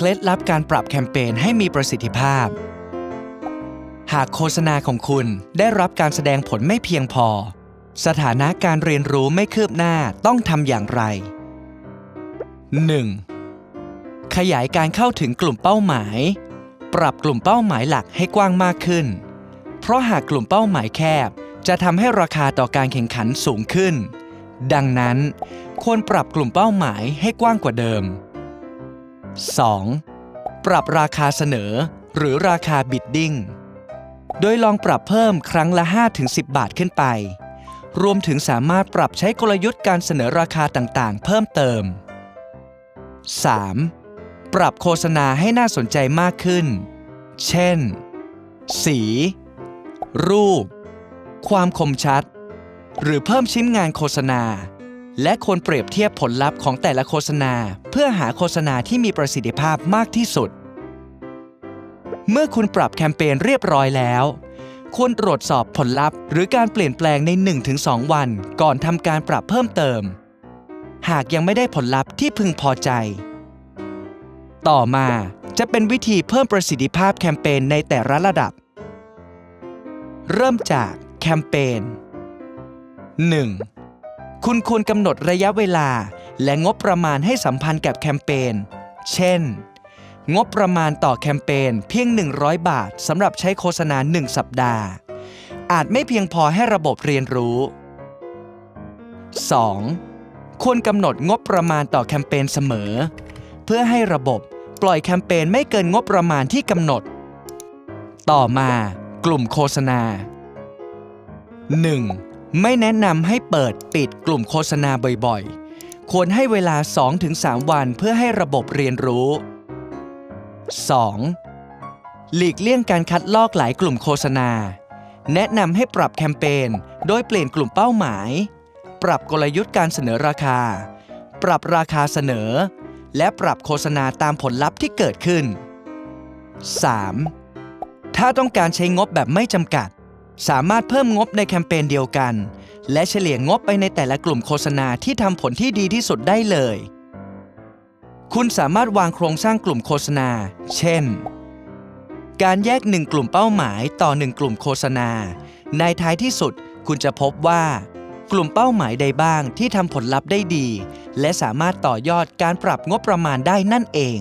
เคล็ดลับการปรับแคมเปญให้มีประสิทธิภาพ หากโฆษณาของคุณได้รับการแสดงผลไม่เพียงพอ สถานะการเรียนรู้ไม่คืบหน้าต้องทำอย่างไร 1. ขยายการเข้าถึงกลุ่มเป้าหมาย ปรับกลุ่มเป้าหมายหลักให้กว้างมากขึ้น เพราะหากกลุ่มเป้าหมายแคบ จะทำให้ราคาต่อการแข่งขันสูงขึ้น ดังนั้น ควรปรับกลุ่มเป้าหมายให้กว้างกว่าเดิม 2. ปรับราคาเสนอ หรือราคาบิดดิ้ง โดยลองปรับเพิ่มครั้งละ 5-10 บาทขึ้นไป รวมถึงสามารถปรับใช้กลยุทธ์การเสนอราคาต่างๆ เพิ่มเติม 3. ปรับโฆษณาให้น่าสนใจมากขึ้น เช่น สี รูป ความคมชัด หรือเพิ่มชิ้นงานโฆษณา และควรเปรียบเทียบผลลัพธ์ของแต่ละโฆษณา เพื่อหาโฆษณาที่มีประสิทธิภาพมากที่สุด เมื่อคุณปรับแคมเปญเรียบร้อยแล้ว ควรตรวจสอบผลลัพธ์ หรือการเปลี่ยนแปลงใน 1-2 วัน ก่อนทำการปรับเพิ่มเติม หากยังไม่ได้ผลลัพธ์ที่พึงพอใจ ต่อมาจะเป็นวิธีเพิ่มประสิทธิภาพแคมเปญในแต่ละระดับ เริ่มจากแคมเปญ 1. คุณควรกำหนดระยะเวลา และงบประมาณให้สัมพันธ์กับแคมเปญ เช่น งบประมาณต่อแคมเปญเพียง 100 บาทสำหรับใช้โฆษณา 1 สัปดาห์ อาจไม่เพียงพอให้ระบบเรียนรู้ 2. ควรกำหนดงบประมาณต่อแคมเปญเสมอ เพื่อให้ระบบปล่อยแคมเปญไม่เกินงบประมาณที่กำหนด ต่อมา กลุ่มโฆษณา 1. ไม่แนะนำให้เปิดปิดกลุ่มโฆษณาบ่อยๆ ควรให้เวลา 2-3 วันเพื่อให้ระบบเรียนรู้ 2. หลีกเลี่ยงการคัดลอกหลายกลุ่มโฆษณา แนะนำให้ปรับแคมเปญโดยเปลี่ยนกลุ่มเป้าหมาย ปรับกลยุทธ์การเสนอราคา ปรับราคาเสนอ และปรับโฆษณาตามผลลัพธ์ที่เกิดขึ้น 3. ถ้าต้องการใช้งบแบบไม่จำกัด สามารถเพิ่มงบในแคมเปญเดียวกัน และเฉลี่ยงบไปในแต่ละกลุ่มโฆษณาที่ทำผลที่ดีที่สุดได้เลย คุณสามารถวางโครงสร้างกลุ่มโฆษณา เช่น การแยกหนึ่งกลุ่มเป้าหมายต่อหนึ่งกลุ่มโฆษณา ในท้ายที่สุดคุณจะพบว่า กลุ่มเป้าหมายใดบ้างที่ทำผลลัพธ์ได้ดี และสามารถต่อยอดการปรับงบประมาณได้นั่นเอง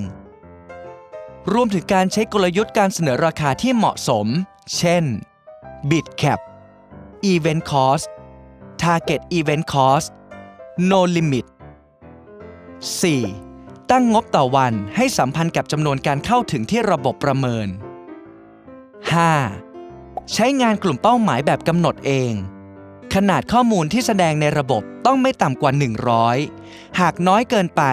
รวมถึงการใช้กลยุทธ์การเสนอราคาที่เหมาะสม เช่น Bid Cap Event Cost Target Event Cost No Limit 4. ตั้งงบต่อวันให้สัมพันธ์กับจำนวนการเข้าถึงที่ระบบประเมิน 5. ใช้งานกลุ่มเป้าหมายแบบกำหนดเอง ขนาดข้อมูลที่แสดงในระบบต้องไม่ต่ำกว่า 100 หากน้อยเกินไป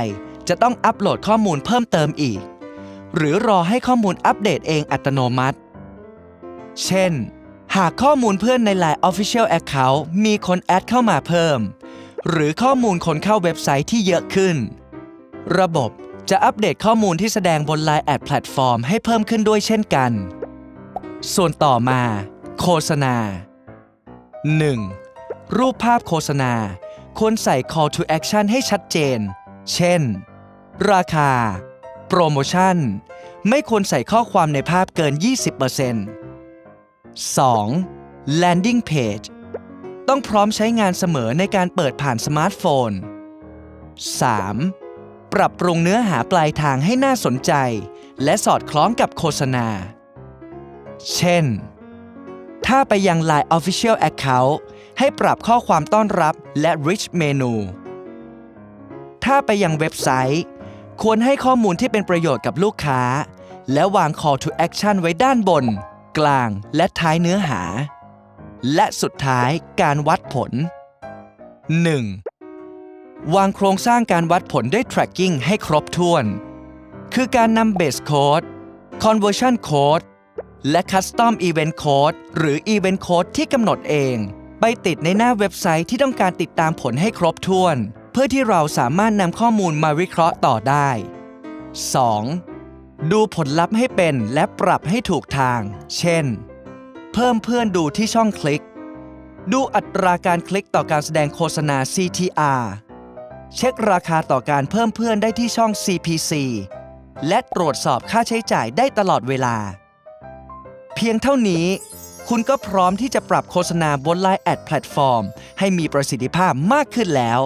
จะต้องอัปโหลดข้อมูลเพิ่มเติมอีก หรือรอให้ข้อมูลอัปเดตเองอัตโนมัติ เช่น หากข้อมูลเพื่อนใน Line Official Account มีคนแอดเข้ามาเพิ่ม หรือข้อมูลคนเข้าเว็บไซต์ที่เยอะขึ้น ระบบจะอัปเดตข้อมูลที่แสดงบน Line แอดแพลตฟอร์มให้เพิ่มขึ้นด้วยเช่นกัน ส่วนต่อมา โฆษณา 1. รูปภาพโฆษณา ควรใส่ call to action ให้ชัดเจน เช่น ราคา โปรโมชั่น ไม่ควรใส่ข้อความในภาพเกิน 20% 2. landing page ต้องพร้อมใช้งานเสมอในการเปิดผ่านสมาร์ทโฟน 3. ปรับปรุงเนื้อหาปลายทางให้น่าสนใจ และสอดคล้องกับโฆษณา เช่น ถ้าไปยัง Line Official Account ให้ปรับข้อความต้อนรับและ Rich Menu ถ้าไปยังเว็บไซต์ ควรให้ข้อมูลที่เป็นประโยชน์กับลูกค้า และวาง Call to Action ไว้ด้านบน กลางและท้ายเนื้อหา และสุดท้ายการวัดผล 1. วางโครงสร้างการวัดผลด้วย tracking ให้ครบถ้วน คือการนำ base code conversion code และ custom event code หรือ event code ที่กำหนดเอง ไปติดในหน้าเว็บไซต์ที่ต้องการติดตามผลให้ครบถ้วน เพื่อที่เราสามารถนำข้อมูลมาวิเคราะห์ต่อได้ 2. ดูผลลัพธ์ให้เป็นและปรับให้ถูกทาง เช่น เพิ่มเพื่อนดูที่ช่องคลิก ดูอัตราการคลิกต่อการแสดงโฆษณา CTR เช็คราคาต่อการเพิ่มเพื่อนได้ที่ช่อง CPC และตรวจสอบค่าใช้จ่ายได้ตลอดเวลา เพียงเท่านี้ คุณก็พร้อมที่จะปรับโฆษณาบน Line แอดแพลตฟอร์มให้มีประสิทธิภาพมากขึ้นแล้ว